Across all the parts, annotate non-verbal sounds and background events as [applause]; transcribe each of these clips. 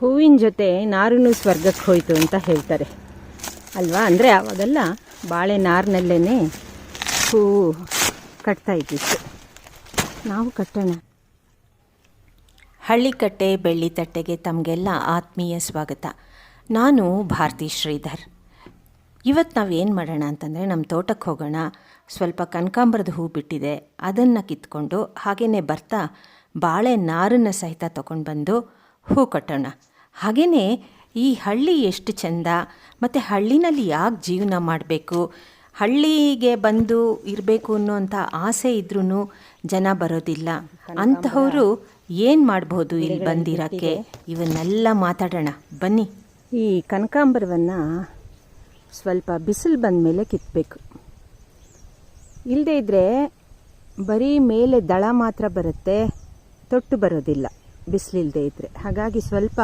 ಹೂವಿನ ಜೊತೆ ನಾರನ್ನು ಸ್ವರ್ಗಕ್ಕೆ ಹೋಯಿತು ಅಂತ ಹೇಳ್ತಾರೆ. ಅಲ್ವಾ? ಅಂದರೆ ಅವಾಗೆಲ್ಲ ಬಾಳೆ ನಾರಿನಲ್ಲೇ ಹೂವು ಕಟ್ತಾ ಇದ್ದಿತ್ತು. ನಾವು ಕಟ್ಟೋಣ. ಹಳ್ಳಿಕಟ್ಟೆ, ಬೆಳ್ಳಿ ತಟ್ಟೆಗೆ ತಮಗೆಲ್ಲ ಆತ್ಮೀಯ ಸ್ವಾಗತ. ನಾನು ಭಾರತಿ ಶ್ರೀಧರ್. ಇವತ್ತು ನಾವು ಏನು ಮಾಡೋಣ ಅಂತಂದರೆ ನಮ್ಮ ತೋಟಕ್ಕೆ ಹೋಗೋಣ. ಸ್ವಲ್ಪ ಕನಕಾಂಬರದ ಹೂ ಬಿಟ್ಟಿದೆ. ಅದನ್ನು ಕಿತ್ಕೊಂಡು ಹಾಗೆಯೇ ಬರ್ತಾ ಬಾಳೆ ನಾರನ್ನು ಸಹಿತ ತೊಗೊಂಡು ಬಂದು ಹೂ ಕಟ್ಟೋಣ. ಹಾಗೆಯೇ ಈ ಹಳ್ಳಿ ಎಷ್ಟು ಚೆಂದ, ಮತ್ತು ಹಳ್ಳಿನಲ್ಲಿ ಯಾಕೆ ಜೀವನ ಮಾಡಬೇಕು? ಹಳ್ಳಿಗೆ ಬಂದು ಇರಬೇಕು ಅನ್ನೋಂಥ ಆಸೆ ಇದ್ರೂ ಜನ ಬರೋದಿಲ್ಲ. ಅಂತಹವರು ಏನು ಮಾಡ್ಬೋದು ಇಲ್ಲಿ ಬಂದಿರೋಕ್ಕೆ? ಇವನ್ನೆಲ್ಲ ಮಾತಾಡೋಣ. ಬನ್ನಿ. ಈ ಕನಕಾಂಬರವನ್ನು ಸ್ವಲ್ಪ ಬಿಸಿಲು ಬಂದ ಮೇಲೆ ಕಿತ್ತಬೇಕು ಇಲ್ಲದೇ ಇದ್ದರೆ ಬರೀ ಮೇಲೆ ದಳ ಮಾತ್ರ ಬರುತ್ತೆ, ತೊಟ್ಟು ಬರೋದಿಲ್ಲ. ಬಿಸಿಲಿಲ್ಲದೆ ಇದ್ದರೆ ಹಾಗಾಗಿ ಸ್ವಲ್ಪ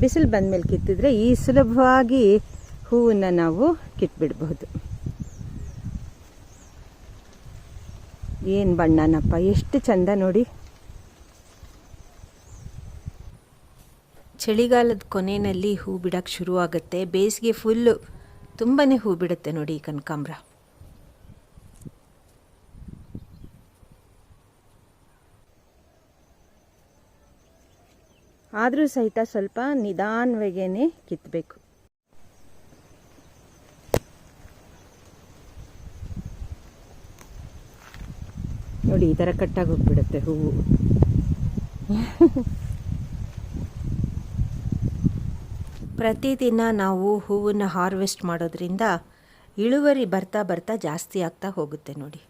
ಬಿಸಿಲು ಬಂದ ಮೇಲೆ ಕಿತ್ತಿದ್ರೆ ಈ ಸುಲಭವಾಗಿ ಹೂವನ್ನು ನಾವು ಕಿತ್ಬಿಡ್ಬಹುದು. ಏನು ಬಣ್ಣನಪ್ಪ, ಎಷ್ಟು ಚಂದ ನೋಡಿ. ಚಳಿಗಾಲದ ಕೊನೆಯಲ್ಲಿ ಹೂ ಬಿಡೋಕ್ಕೆ ಶುರುವಾಗುತ್ತೆ. ಬೇಸಿಗೆ ಫುಲ್ಲು ತುಂಬಾ ಹೂ ಬಿಡುತ್ತೆ ನೋಡಿ ಕನಕಾಂಬ್ರ. ಆದರೂ ಸಹಿತ ಸ್ವಲ್ಪ ನಿಧಾನವಾಗೇ ಕಿತ್ತಬೇಕು ನೋಡಿ, ಈ ಥರ ಕಟ್ಟಾಗಿ ಹೋಗ್ಬಿಡುತ್ತೆ ಹೂವು. ಪ್ರತಿದಿನ ನಾವು ಹೂವನ್ನು ಹಾರ್ವೆಸ್ಟ್ ಮಾಡೋದ್ರಿಂದ ಇಳುವರಿ ಬರ್ತಾ ಬರ್ತಾ ಜಾಸ್ತಿ ಆಗ್ತಾ ಹೋಗುತ್ತೆ ನೋಡಿ.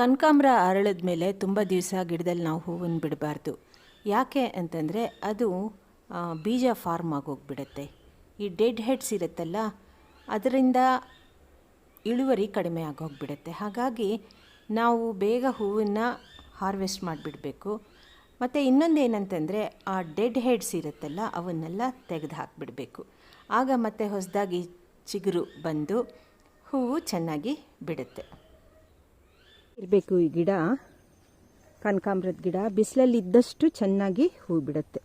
ಕನಕಾಂಬ್ರ ಅರಳಿದ ಮೇಲೆ ತುಂಬ ದಿವಸ ಗಿಡದಲ್ಲಿ ನಾವು ಹೂವನ್ನು ಬಿಡಬಾರ್ದು. ಯಾಕೆ ಅಂತಂದರೆ ಅದು ಬೀಜ ಫಾರ್ಮ್ ಆಗೋಗ್ಬಿಡುತ್ತೆ. ಈ ಡೆಡ್ ಹೆಡ್ಸ್ ಇರುತ್ತಲ್ಲ, ಅದರಿಂದ ಇಳುವರಿ ಕಡಿಮೆ ಆಗೋಗ್ಬಿಡುತ್ತೆ. ಹಾಗಾಗಿ ನಾವು ಬೇಗ ಹೂವನ್ನು ಹಾರ್ವೆಸ್ಟ್ ಮಾಡಿಬಿಡಬೇಕು. ಮತ್ತು ಇನ್ನೊಂದು ಏನಂತಂದರೆ ಆ ಡೆಡ್ ಹೆಡ್ಸ್ ಇರುತ್ತಲ್ಲ, ಅವನ್ನೆಲ್ಲ ತೆಗೆದು ಹಾಕಿಬಿಡಬೇಕು. ಆಗ ಮತ್ತೆ ಹೊಸದಾಗಿ ಚಿಗುರು ಬಂದು ಹೂವು ಚೆನ್ನಾಗಿ ಬಿಡುತ್ತೆ. ಇರಬೇಕು ಈ ಗಿಡ, ಕನಕಾಂಬ್ರದ ಗಿಡ. ಬಿಸಿಲಲ್ಲಿ ಇದ್ದಷ್ಟು ಚೆನ್ನಾಗಿ ಹೂ ಬಿಡುತ್ತೆ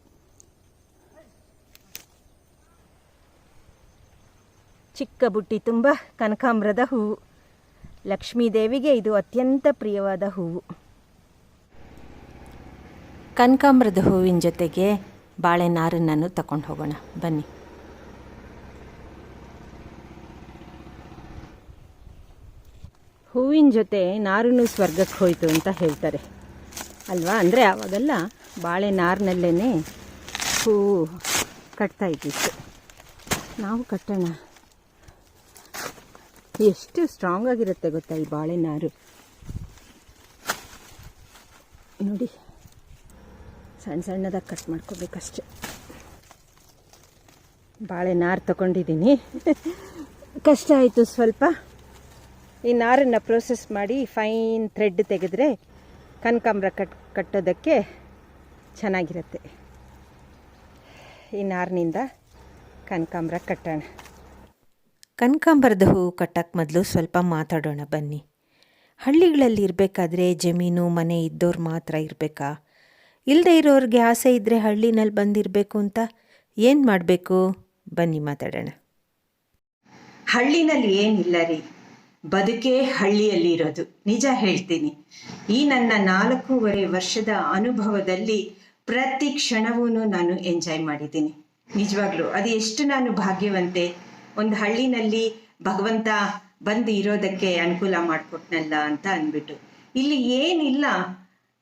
ಚಿಕ್ಕ ಬುಟ್ಟಿ ತುಂಬ ಕನಕಾಂಬ್ರದ ಹೂವು. ಲಕ್ಷ್ಮೀ ದೇವಿಗೆ ಇದು ಅತ್ಯಂತ ಪ್ರಿಯವಾದ ಹೂವು. ಕನಕಾಂಬ್ರದ ಹೂವಿನ ಜೊತೆಗೆ ಬಾಳೆ ನಾರನ್ನು ತಗೊಂಡು ಹೋಗೋಣ. ಬನ್ನಿ. ಹೂವಿನ ಜೊತೆ ನಾರೂ ಸ್ವರ್ಗಕ್ಕೆ ಹೋಯಿತು ಅಂತ ಹೇಳ್ತಾರೆ. ಅಲ್ವಾ? ಅಂದರೆ ಅವಾಗೆಲ್ಲ ಬಾಳೆ ನಾರಿನಲ್ಲೇ ಹೂವು ಕಟ್ತಾ ಇದ್ದಿತ್ತು. ನಾವು ಕಟ್ಟೋಣ. ಎಷ್ಟು ಸ್ಟ್ರಾಂಗ್ ಆಗಿರುತ್ತೆ ಗೊತ್ತಾ ಈ ಬಾಳೆ ನಾರು? ನೋಡಿ, ಸಣ್ಣ ಸಣ್ಣದಾಗಿ ಕಟ್ ಮಾಡ್ಕೋಬೇಕಷ್ಟೆ. ಬಾಳೆ ನಾರು ತಗೊಂಡಿದ್ದೀನಿ. [laughs] ಕಷ್ಟ ಆಯಿತು ಸ್ವಲ್ಪ. ಈ ನಾರನ್ನು ಪ್ರೋಸೆಸ್ ಮಾಡಿ ಫೈನ್ ಥ್ರೆಡ್ ತೆಗೆದ್ರೆ ಕನಕಾಂಬ್ರ ಕಟ್ ಕಟ್ಟೋದಕ್ಕೆ ಚೆನ್ನಾಗಿರುತ್ತೆ. ಈ ನಾರಿನಿಂದ ಕನಕಾಂಬ್ರ ಕಟ್ಟೋಣ. ಕನಕಾಂಬರದ ಹೂವು ಕಟ್ಟಕ್ಕೆ ಮೊದಲು ಸ್ವಲ್ಪ ಮಾತಾಡೋಣ ಬನ್ನಿ. ಹಳ್ಳಿಗಳಲ್ಲಿ ಇರಬೇಕಾದ್ರೆ ಜಮೀನು ಮನೆ ಇದ್ದವ್ರು ಮಾತ್ರ ಇರಬೇಕಾ? ಇಲ್ಲದೆ ಇರೋರಿಗೆ ಆಸೆ ಇದ್ದರೆ ಹಳ್ಳಿನಲ್ಲಿ ಬಂದಿರಬೇಕು ಅಂತ ಏನು ಮಾಡಬೇಕು? ಬನ್ನಿ ಮಾತಾಡೋಣ. ಹಳ್ಳಿನಲ್ಲಿ ಏನಿಲ್ಲ ರೀ. ಬದುಕೇ ಹಳ್ಳಿಯಲ್ಲಿ ಇರೋದು ನಿಜ ಹೇಳ್ತೀನಿ. ಈ ನನ್ನ ನಾಲ್ಕೂವರೆ ವರ್ಷದ ಅನುಭವದಲ್ಲಿ ಪ್ರತಿ ಕ್ಷಣವೂ ನಾನು ಎಂಜಾಯ್ ಮಾಡಿದ್ದೀನಿ. ನಿಜವಾಗ್ಲೂ, ಅದು ಎಷ್ಟು ನಾನು ಭಾಗ್ಯವಂತೆ. ಒಂದು ಹಳ್ಳಿನಲ್ಲಿ ಭಗವಂತ ಬಂದು ಇರೋದಕ್ಕೆ ಅನುಕೂಲ ಮಾಡಿಕೊಟ್ನಲ್ಲ ಅಂತ ಅಂದ್ಬಿಟ್ಟು. ಇಲ್ಲಿ ಏನಿಲ್ಲ.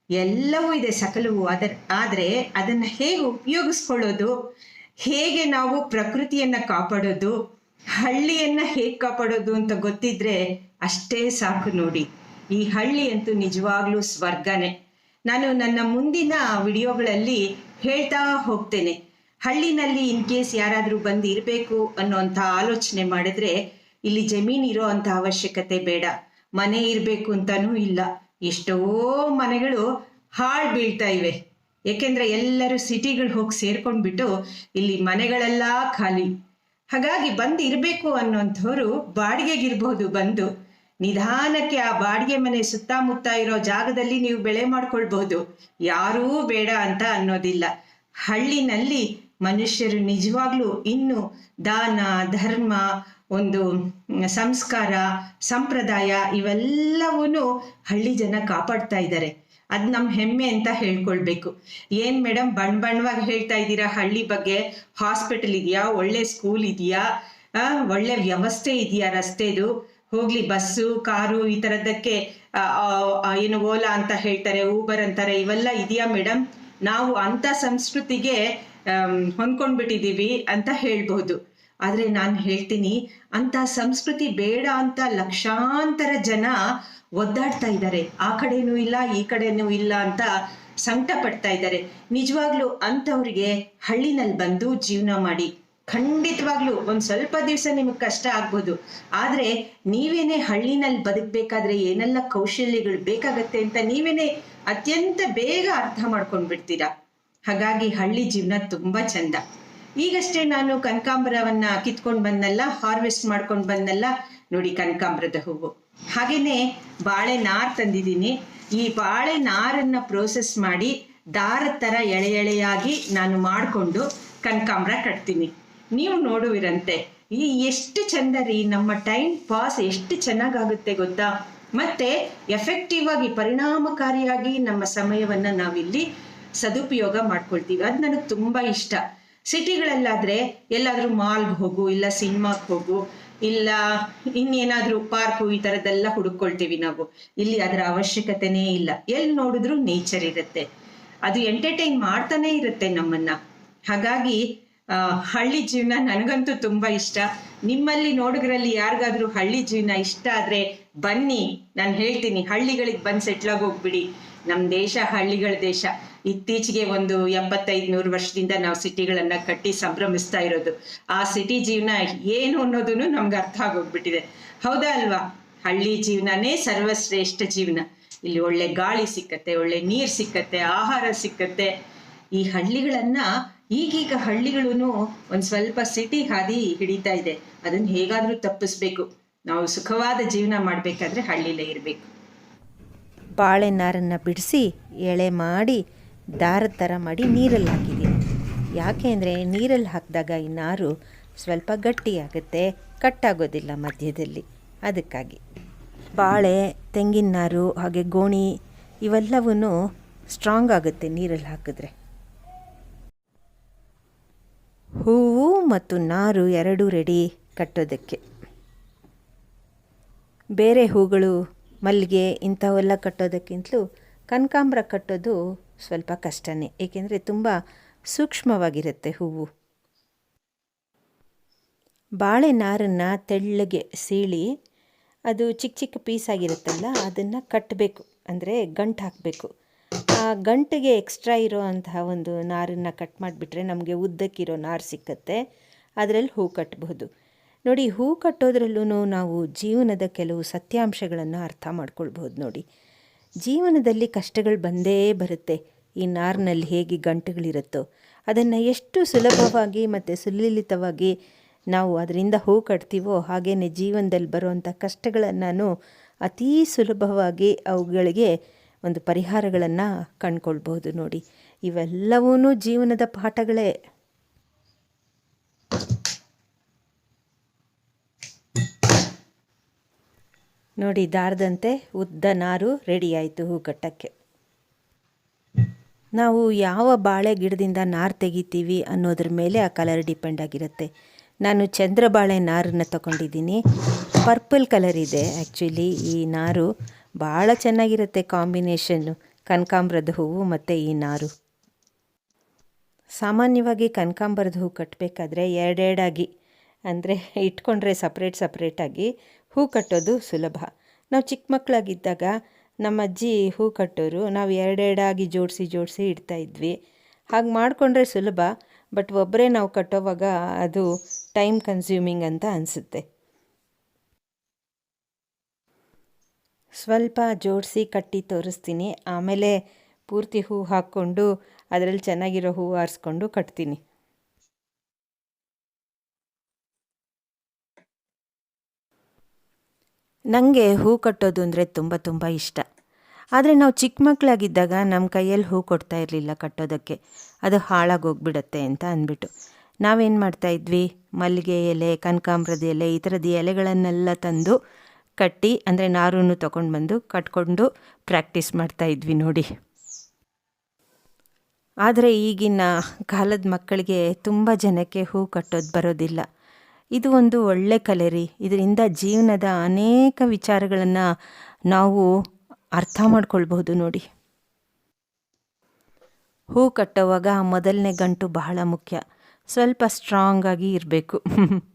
ಎಲ್ಲವೂ ಇದೆ ಸಕಲವು. ಅದರ, ಆದರೆ ಅದನ್ನು ಹೇಗೆ ಉಪಯೋಗಿಸ್ಕೊಳ್ಳೋದು? ಹೇಗೆ ನಾವು ಪ್ರಕೃತಿಯನ್ನ ಕಾಪಾಡೋದು? ಹಳ್ಳಿಯನ್ನ ಹೇಗ್ ಕಾಪಾಡೋದು ಅಂತ ಗೊತ್ತಿದ್ರೆ ಅಷ್ಟೇ ಸಾಕು ನೋಡಿ. ಈ ಹಳ್ಳಿ ಅಂತೂ ನಿಜವಾಗ್ಲೂ ಸ್ವರ್ಗನೇ. ನಾನು ನನ್ನ ಮುಂದಿನ ವಿಡಿಯೋಗಳಲ್ಲಿ ಹೇಳ್ತಾ ಹೋಗ್ತೇನೆ. ಹಳ್ಳಿನಲ್ಲಿ ಇನ್ ಕೇಸ್ ಯಾರಾದರೂ ಬಂದು ಇರಬೇಕು ಅನ್ನೋಂಥ ಆಲೋಚನೆ ಮಾಡಿದ್ರೆ ಇಲ್ಲಿ ಜಮೀನು ಇರೋ ಅಂಥ ಅವಶ್ಯಕತೆ ಬೇಡ. ಮನೆ ಇರಬೇಕು ಅಂತಾನೂ ಇಲ್ಲ. ಎಷ್ಟೋ ಮನೆಗಳು ಹಾಳು ಬೀಳ್ತಾ ಇವೆ. ಏಕೆಂದ್ರೆ ಎಲ್ಲರೂ ಸಿಟಿಗಳು ಹೋಗಿ ಸೇರ್ಕೊಂಡ್ಬಿಟ್ಟು ಇಲ್ಲಿ ಮನೆಗಳೆಲ್ಲ ಖಾಲಿ. ಹಾಗಾಗಿ ಬಂದು ಇರಬೇಕು ಅನ್ನೋಂಥವ್ರು ಬಾಡಿಗೆಗಿರ್ಬಹುದು ಬಂದು. ನಿಧಾನಕ್ಕೆ ಆ ಬಾಡಿಗೆ ಮನೆ ಸುತ್ತಮುತ್ತ ಇರೋ ಜಾಗದಲ್ಲಿ ನೀವು ಬೆಳೆ ಮಾಡ್ಕೊಳ್ಬಹುದು ಯಾರೂ ಬೇಡ ಅಂತ ಅನ್ನೋದಿಲ್ಲ. ಹಳ್ಳಿನಲ್ಲಿ ಮನುಷ್ಯರು ನಿಜವಾಗ್ಲೂ ಇನ್ನು ದಾನ, ಧರ್ಮ, ಒಂದು ಸಂಸ್ಕಾರ, ಸಂಪ್ರದಾಯ ಇವೆಲ್ಲವೂ ಹಳ್ಳಿ ಜನ ಕಾಪಾಡ್ತಾ ಇದ್ದಾರೆ. ಅದ್ ನಮ್ ಹೆಮ್ಮೆ ಅಂತ ಹೇಳ್ಕೊಳ್ಬೇಕು. ಏನ್ ಮೇಡಮ್ ಬಣ್ಣ ಬಣ್ಣವಾಗಿ ಹೇಳ್ತಾ ಇದ್ದೀರಾ? ಹಳ್ಳಿ ಬಗ್ಗೆ ಹಾಸ್ಪಿಟಲ್ ಇದೆಯಾ? ಒಳ್ಳೆ ಸ್ಕೂಲ್ ಇದೆಯಾ? ಒಳ್ಳೆ ವ್ಯವಸ್ಥೆ ಇದೆಯಾ ರಸ್ತೆದು? ಹೋಗ್ಲಿ ಬಸ್ಸು, ಕಾರು ಈ ತರದಕ್ಕೆ ಏನು ಓಲಾ ಅಂತ ಹೇಳ್ತಾರೆ, ಊಬರ್ ಅಂತಾರೆ, ಇವೆಲ್ಲ ಇದೆಯಾ ಮೇಡಮ್ ನಾವು ಅಂತ ಸಂಸ್ಕೃತಿಗೆ ಹೊಂದ್ಕೊಂಡ್ ಹೊಂದ್ಕೊಂಡ್ಬಿಟ್ಟಿದೀವಿ ಅಂತ ಹೇಳ್ಬಹುದು ಆದ್ರೆ ನಾನು ಹೇಳ್ತೀನಿ ಅಂತ ಸಂಸ್ಕೃತಿ ಬೇಡ ಅಂತ ಲಕ್ಷಾಂತರ ಜನ ಒದ್ದಾಡ್ತಾ ಇದ್ದಾರೆ. ಆ ಕಡೆನೂ ಇಲ್ಲ, ಈ ಕಡೆನೂ ಇಲ್ಲ ಅಂತ ಸಂಕಟ ಪಡ್ತಾ ಇದ್ದಾರೆ. ನಿಜವಾಗ್ಲೂ ಅಂಥವ್ರಿಗೆ ಹಳ್ಳಿನಲ್ಲಿ ಬಂದು ಜೀವನ ಮಾಡಿ. ಖಂಡಿತವಾಗ್ಲೂ ಒಂದ್ ಸ್ವಲ್ಪ ದಿವಸ ನಿಮಗೆ ಕಷ್ಟ ಆಗ್ಬೋದು. ಆದ್ರೆ ನೀವೇನೆ ಹಳ್ಳಿನಲ್ಲಿ ಬದುಕ್ಬೇಕಾದ್ರೆ ಏನೆಲ್ಲ ಕೌಶಲ್ಯಗಳು ಬೇಕಾಗತ್ತೆ ಅಂತ ನೀವೇನೆ ಅತ್ಯಂತ ಬೇಗ ಅರ್ಥ ಮಾಡ್ಕೊಂಡ್ಬಿಡ್ತೀರಾ? ಹಾಗಾಗಿ ಹಳ್ಳಿ ಜೀವನ ತುಂಬಾ ಚಂದ. ಈಗಷ್ಟೇ ನಾನು ಕನಕಾಂಬರವನ್ನ ಕಿತ್ಕೊಂಡ್ ಬಂದನಲ್ಲ, ಹಾರ್ವೆಸ್ಟ್ ಮಾಡ್ಕೊಂಡ್ ಬಂದನಲ್ಲ, ನೋಡಿ ಕನಕಾಂಬರದ ಹೂವು. ಹಾಗೇನೆ ಬಾಳೆ ನಾರ್ ತಂದಿದ್ದೀನಿ. ಈ ಬಾಳೆ ನಾರನ್ನು ಪ್ರೋಸೆಸ್ ಮಾಡಿ ದಾರ ಥರ ಎಳೆ ಎಳೆಯಾಗಿ ನಾನು ಮಾಡಿಕೊಂಡು ಕನಕಾಂಬ್ರ ಕಟ್ತೀನಿ. ನೀವು ನೋಡುವಿರಂತೆ, ಈ ಎಷ್ಟು ಚಂದ ರೀ, ನಮ್ಮ ಟೈಮ್ ಪಾಸ್ ಎಷ್ಟು ಚೆನ್ನಾಗಾಗುತ್ತೆ ಗೊತ್ತಾ? ಮತ್ತೆ ಎಫೆಕ್ಟಿವ್ ಆಗಿ, ಪರಿಣಾಮಕಾರಿಯಾಗಿ ನಮ್ಮ ಸಮಯವನ್ನ ನಾವಿಲ್ಲಿ ಸದುಪಯೋಗ ಮಾಡ್ಕೊಳ್ತೀವಿ. ಅದು ನನಗೆ ತುಂಬಾ ಇಷ್ಟ. ಸಿಟಿಗಳಲ್ಲಾದ್ರೆ ಎಲ್ಲಾದ್ರೂ ಮಾಲ್ಗೆ ಹೋಗು, ಇಲ್ಲ ಸಿನಿಮಾಗೆ ಹೋಗು ಇಲ್ಲ, ಇನ್ನೇನಾದ್ರೂ ಪಾರ್ಕು ಈ ತರದೆಲ್ಲ ಹುಡುಕೊಳ್ತೀವಿ ನಾವು. ಇಲ್ಲಿ ಅದರ ಅವಶ್ಯಕತೆನೇ ಇಲ್ಲ. ಎಲ್ಲಿ ನೋಡಿದ್ರು ನೇಚರ್ ಇರುತ್ತೆ. ಅದು ಎಂಟರ್ಟೈನ್ ಮಾಡ್ತಾನೆ ಇರುತ್ತೆ ನಮ್ಮನ್ನ. ಹಾಗಾಗಿ ಹಳ್ಳಿ ಜೀವನ ನನಗಂತೂ ತುಂಬಾ ಇಷ್ಟ. ನಿಮ್ಮಲ್ಲಿ ನೋಡುಗರಲ್ಲಿ ಯಾರಿಗಾದ್ರೂ ಹಳ್ಳಿ ಜೀವನ ಇಷ್ಟ ಆದ್ರೆ ಬನ್ನಿ. ನಾನು ಹೇಳ್ತೀನಿ, ಹಳ್ಳಿಗಳಿಗೆ ಬಂದು ಸೆಟ್ಲಾಗಿ ಹೋಗ್ಬಿಡಿ. ನಮ್ಮ ದೇಶ, ಹಳ್ಳಿಗಳ ದೇಶ. ಇತ್ತೀಚೆಗೆ ಒಂದು ಎಪ್ಪತ್ತೈದು ನೂರು ವರ್ಷದಿಂದ ನಾವು ಸಿಟಿಗಳನ್ನ ಕಟ್ಟಿ ಸಂಭ್ರಮಿಸ್ತಾ ಇರೋದು. ಆ ಸಿಟಿ ಜೀವನ ಏನು ಅನ್ನೋದನ್ನು ನಮ್ಗೆ ಅರ್ಥ ಆಗೋಗ್ಬಿಟ್ಟಿದೆ. ಹೌದಾ ಅಲ್ವಾ? ಹಳ್ಳಿ ಜೀವನನೇ ಸರ್ವಶ್ರೇಷ್ಠ ಜೀವನ. ಇಲ್ಲಿ ಒಳ್ಳೆ ಗಾಳಿ ಸಿಕ್ಕತ್ತೆ, ಒಳ್ಳೆ ನೀರ್ ಸಿಕ್ಕತ್ತೆ, ಆಹಾರ ಸಿಕ್ಕತ್ತೆ. ಈ ಹಳ್ಳಿಗಳನ್ನ ಈಗೀಗ ಹಳ್ಳಿಗಳು ಒಂದ್ ಸ್ವಲ್ಪ ಸಿಟಿ ಹಾದಿ ಹಿಡಿತಾ ಇದೆ. ಅದನ್ನ ಹೇಗಾದ್ರೂ ತಪ್ಪಿಸ್ಬೇಕು. ನಾವು ಸುಖವಾದ ಜೀವನ ಮಾಡ್ಬೇಕಾದ್ರೆ ಹಳ್ಳಿಲೇ ಇರ್ಬೇಕು. ಬಾಳೆ ನಾರನ್ನು ಬಿಡಿಸಿ ಎಳೆ ಮಾಡಿ ದಾರದ ಥರ ಮಾಡಿ ನೀರಲ್ಲಿ ಹಾಕಿದ್ದೀನಿ. ಯಾಕೆ ಅಂದರೆ ನೀರಲ್ಲಿ ಹಾಕಿದಾಗ ಈ ನಾರು ಸ್ವಲ್ಪ ಗಟ್ಟಿಯಾಗುತ್ತೆ, ಕಟ್ಟಾಗೋದಿಲ್ಲ ಮಧ್ಯದಲ್ಲಿ. ಅದಕ್ಕಾಗಿ. ಬಾಳೆ, ತೆಂಗಿನ ನಾರು, ಹಾಗೆ ಗೋಣಿ ಇವೆಲ್ಲವೂ ಸ್ಟ್ರಾಂಗ್ ಆಗುತ್ತೆ ನೀರಲ್ಲಿ ಹಾಕಿದ್ರೆ. ಹೂವು ಮತ್ತು ನಾರು ಎರಡೂ ರೆಡಿ ಕಟ್ಟೋದಕ್ಕೆ. ಬೇರೆ ಹೂಗಳು ಮಲ್ಲಿಗೆ ಇಂಥವೆಲ್ಲ ಕಟ್ಟೋದಕ್ಕಿಂತಲೂ ಕನಕಾಂಬ್ರ ಕಟ್ಟೋದು ಸ್ವಲ್ಪ ಕಷ್ಟನೇ, ಏಕೆಂದರೆ ತುಂಬ ಸೂಕ್ಷ್ಮವಾಗಿರುತ್ತೆ ಹೂವು. ಬಾಳೆ ನಾರನ್ನು ತೆಳ್ಳಗೆ ಸೀಳಿ ಅದು ಚಿಕ್ಕ ಚಿಕ್ಕ ಪೀಸ್ ಆಗಿರುತ್ತಲ್ಲ, ಅದನ್ನು ಕಟ್ಟಬೇಕು ಅಂದರೆ ಗಂಟು ಹಾಕಬೇಕು. ಆ ಗಂಟಿಗೆ ಎಕ್ಸ್ಟ್ರಾ ಇರೋ ಅಂತಹ ಒಂದು ನಾರನ್ನು ಕಟ್ ಮಾಡಿಬಿಟ್ರೆ ನಮಗೆ ಉದ್ದಕ್ಕಿರೋ ನಾರು ಸಿಕ್ಕತ್ತೆ, ಅದರಲ್ಲಿ ಹೂ ಕಟ್ಟಬಹುದು ನೋಡಿ, ಹೂ ಕಟ್ಟೋದ್ರಲ್ಲೂ ನಾವು ಜೀವನದ ಕೆಲವು ಸತ್ಯಾಂಶಗಳನ್ನು ಅರ್ಥ ಮಾಡ್ಕೊಳ್ಬಹುದು ನೋಡಿ. ಜೀವನದಲ್ಲಿ ಕಷ್ಟಗಳು ಬಂದೇ ಬರುತ್ತೆ. ಈ ನಾರಿನಲ್ಲಿ ಹೇಗೆ ಗಂಟುಗಳಿರುತ್ತೋ, ಅದನ್ನು ಎಷ್ಟು ಸುಲಭವಾಗಿ ಮತ್ತು ಸುಲಲಿತವಾಗಿ ನಾವು ಅದರಿಂದ ಹೂ ಕಟ್ತೀವೋ ಹಾಗೇ ಜೀವನದಲ್ಲಿ ಬರುವಂಥ ಕಷ್ಟಗಳನ್ನು ಅತೀ ಸುಲಭವಾಗಿ ಅವುಗಳಿಗೆ ಒಂದು ಪರಿಹಾರಗಳನ್ನು ಕಂಡ್ಕೊಳ್ಬಹುದು ನೋಡಿ. ಇವೆಲ್ಲವೂ ಜೀವನದ ಪಾಠಗಳೇ. ನೋಡಿ, ದಾರದಂತೆ ಉದ್ದ ನಾರು ರೆಡಿ ಆಯಿತು ಹೂ ಕಟ್ಟಕ್ಕೆ ನಾವು ಯಾವ ಬಾಳೆ ಗಿಡದಿಂದ ನಾರು ತೆಗಿತೀವಿ ಅನ್ನೋದ್ರ ಮೇಲೆ ಆ ಕಲರ್ ಡಿಪೆಂಡ್ ಆಗಿರುತ್ತೆ. ನಾನು ಚಂದ್ರಬಾಳೆ ನಾರನ್ನು ತಗೊಂಡಿದ್ದೀನಿ. ಪರ್ಪಲ್ ಕಲರ್ ಇದೆ ಆ್ಯಕ್ಚುಲಿ ಈ ನಾರು ಭಾಳ ಚೆನ್ನಾಗಿರುತ್ತೆ ಕಾಂಬಿನೇಷನ್ನು. ಕನಕಾಂಬ್ರದ ಹೂವು ಮತ್ತು ಈ ನಾರು. ಸಾಮಾನ್ಯವಾಗಿ ಕನಕಾಂಬರದ ಹೂ ಕಟ್ಟಬೇಕಾದ್ರೆ ಎರಡೆರಡಾಗಿ ಅಂದರೆ ಇಟ್ಕೊಂಡ್ರೆ ಸಪ್ರೇಟ್ ಸಪ್ರೇಟಾಗಿ ಹೂ ಕಟ್ಟೋದು ಸುಲಭ. ನಾವು ಚಿಕ್ಕ ಮಕ್ಕಳಾಗಿದ್ದಾಗ ನಮ್ಮ ಅಜ್ಜಿ ಹೂ ಕಟ್ಟೋರು, ನಾವು ಎರಡೆರಡಾಗಿ ಜೋಡಿಸಿ ಜೋಡಿಸಿ ಇಡ್ತಾ ಇದ್ವಿ. ಹಾಗೆ ಮಾಡಿಕೊಂಡ್ರೆ ಸುಲಭ, ಬಟ್ ಒಬ್ಬರೇ ನಾವು ಕಟ್ಟೋವಾಗ ಅದು ಟೈಮ್ ಕನ್ಸ್ಯೂಮಿಂಗ್ ಅಂತ ಅನಿಸುತ್ತೆ. ಸ್ವಲ್ಪ ಜೋಡಿಸಿ ಕಟ್ಟಿ ತೋರಿಸ್ತೀನಿ. ಆಮೇಲೆ ಪೂರ್ತಿ ಹೂ ಹಾಕ್ಕೊಂಡು ಅದರಲ್ಲಿ ಚೆನ್ನಾಗಿರೋ ಹೂ ಆರಿಸ್ಕೊಂಡು ಕಟ್ತೀನಿ. ನನಗೆ ಹೂ ಕಟ್ಟೋದು ಅಂದರೆ ತುಂಬ ತುಂಬ ಇಷ್ಟ. ಆದರೆ ನಾವು ಚಿಕ್ಕ ಮಕ್ಕಳಾಗಿದ್ದಾಗ ನಮ್ಮ ಕೈಯಲ್ಲಿ ಹೂ ಕೊಡ್ತಾ ಇರಲಿಲ್ಲ ಕಟ್ಟೋದಕ್ಕೆ. ಅದು ಹಾಳಾಗೋಗ್ಬಿಡತ್ತೆ ಅಂತ ಅಂದ್ಬಿಟ್ಟು. ನಾವೇನು ಮಾಡ್ತಾಯಿದ್ವಿ ಮಲ್ಲಿಗೆ ಎಲೆ, ಕನಕಾಂಬ್ರದ ಎಲೆ, ಈ ಥರದ ಎಲೆಗಳನ್ನೆಲ್ಲ ತಂದು ಕಟ್ಟಿ, ಅಂದರೆ ನಾರನ್ನು ತೊಗೊಂಡು ಬಂದು ಕಟ್ಕೊಂಡು ಪ್ರಾಕ್ಟೀಸ್ ಮಾಡ್ತಾಯಿದ್ವಿ ನೋಡಿ. ಆದರೆ ಈಗಿನ ಕಾಲದ ಮಕ್ಕಳಿಗೆ ತುಂಬ ಜನಕ್ಕೆ ಹೂ ಕಟ್ಟೋದು ಬರೋದಿಲ್ಲ. ಇದು ಒಂದು ಒಳ್ಳೆ ಕಲೆ ರೀ. ಇದರಿಂದ ಜೀವನದ ಅನೇಕ ವಿಚಾರಗಳನ್ನು ನಾವು ಅರ್ಥ ಮಾಡ್ಕೊಳ್ಬಹುದು ನೋಡಿ. ಹೂ ಕಟ್ಟುವಾಗ ಮೊದಲನೇ ಗಂಟು ಬಹಳ ಮುಖ್ಯ. ಸ್ವಲ್ಪ ಸ್ಟ್ರಾಂಗ್ ಆಗಿ ಇರಬೇಕು. [laughs]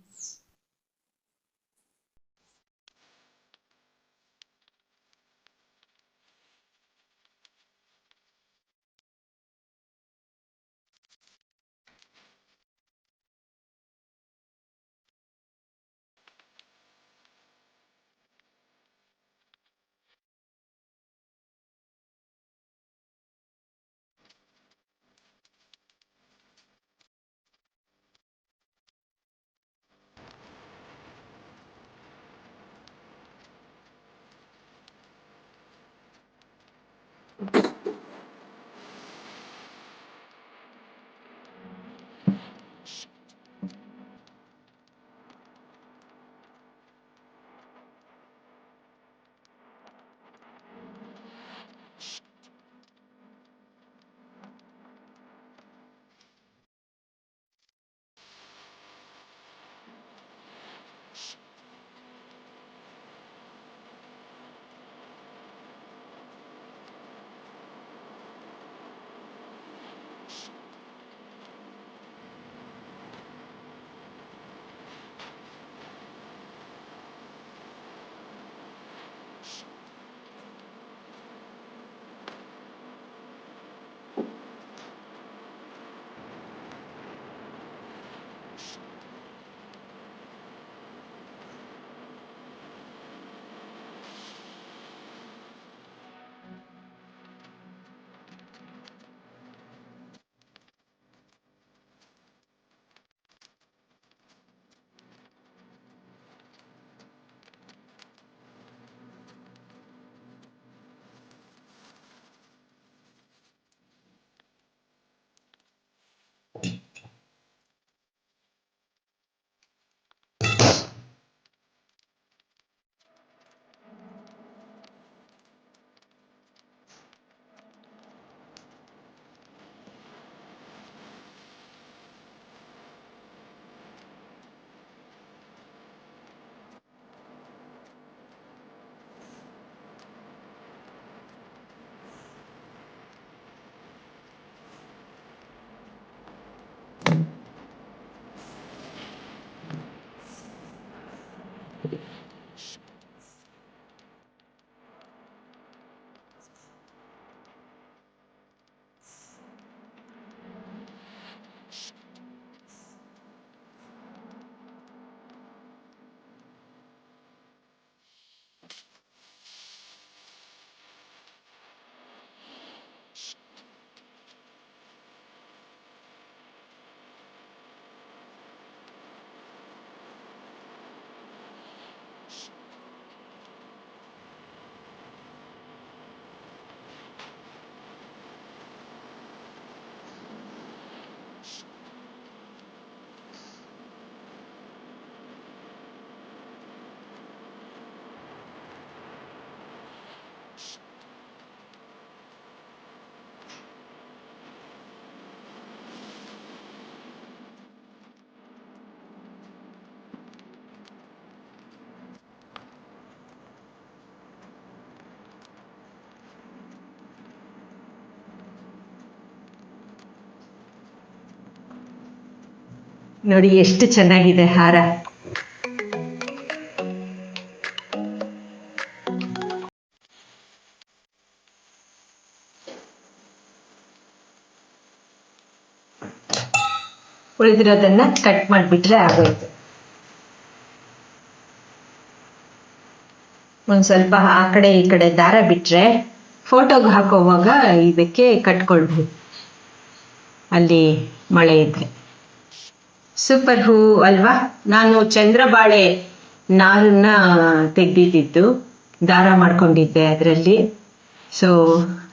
ನೋಡಿ ಎಷ್ಟು ಚೆನ್ನಾಗಿದೆ ಹಾರ. ಉಳಿದಿರೋದನ್ನ ಕಟ್ ಮಾಡಿಬಿಟ್ರೆ ಆಗೋಯ್ತು. ಒಂದು ಸ್ವಲ್ಪ ಆ ಕಡೆ ಈ ಕಡೆ ದಾರ ಬಿಟ್ರೆ ಫೋಟೋಗೆ ಹಾಕೋವಾಗ ಇದಕ್ಕೆ ಕಟ್ಕೊಳ್ಬಹುದು ಅಲ್ಲಿ ಮಳೆ ಇದ್ರೆ. ಸೂಪರ್ ಹೂ ಅಲ್ವಾ? ನಾನು ಚಂದ್ರಬಾಳೆ ನಾರನ್ನ ತೆಗ್ದಿದ್ದು ದಾರ ಮಾಡ್ಕೊಂಡಿದ್ದೆ ಅದರಲ್ಲಿ. ಸೊ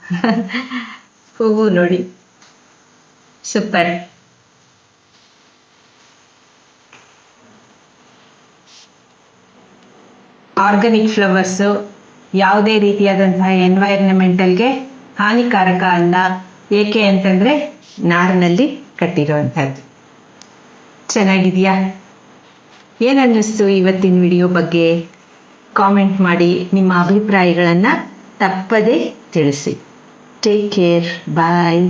[laughs] ಹೂವು ನೋಡಿ. ಸೂಪರ್ ಆರ್ಗಾನಿಕ್ ಫ್ಲವರ್ಸು ಯಾವುದೇ ರೀತಿಯಾದಂತಹ ಎನ್ವೈರ್ನಮೆಂಟಲ್ಗೆ ಹಾನಿಕಾರಕ ಅಲ್ಲ. ಏಕೆ ಅಂತಂದರೆ ನಾರಿನಲ್ಲಿ ಕಟ್ಟಿರುವಂಥದ್ದು. ಚೆನ್ನಾಗಿದೆಯಾ? ಏನು ಅನ್ನಿಸ್ತು ಇವತ್ತಿನ ವಿಡಿಯೋ ಬಗ್ಗೆ? ಕಾಮೆಂಟ್ ಮಾಡಿ ನಿಮ್ಮ ಅಭಿಪ್ರಾಯಗಳನ್ನು ತಪ್ಪದೇ ತಿಳಿಸಿ. Take care bye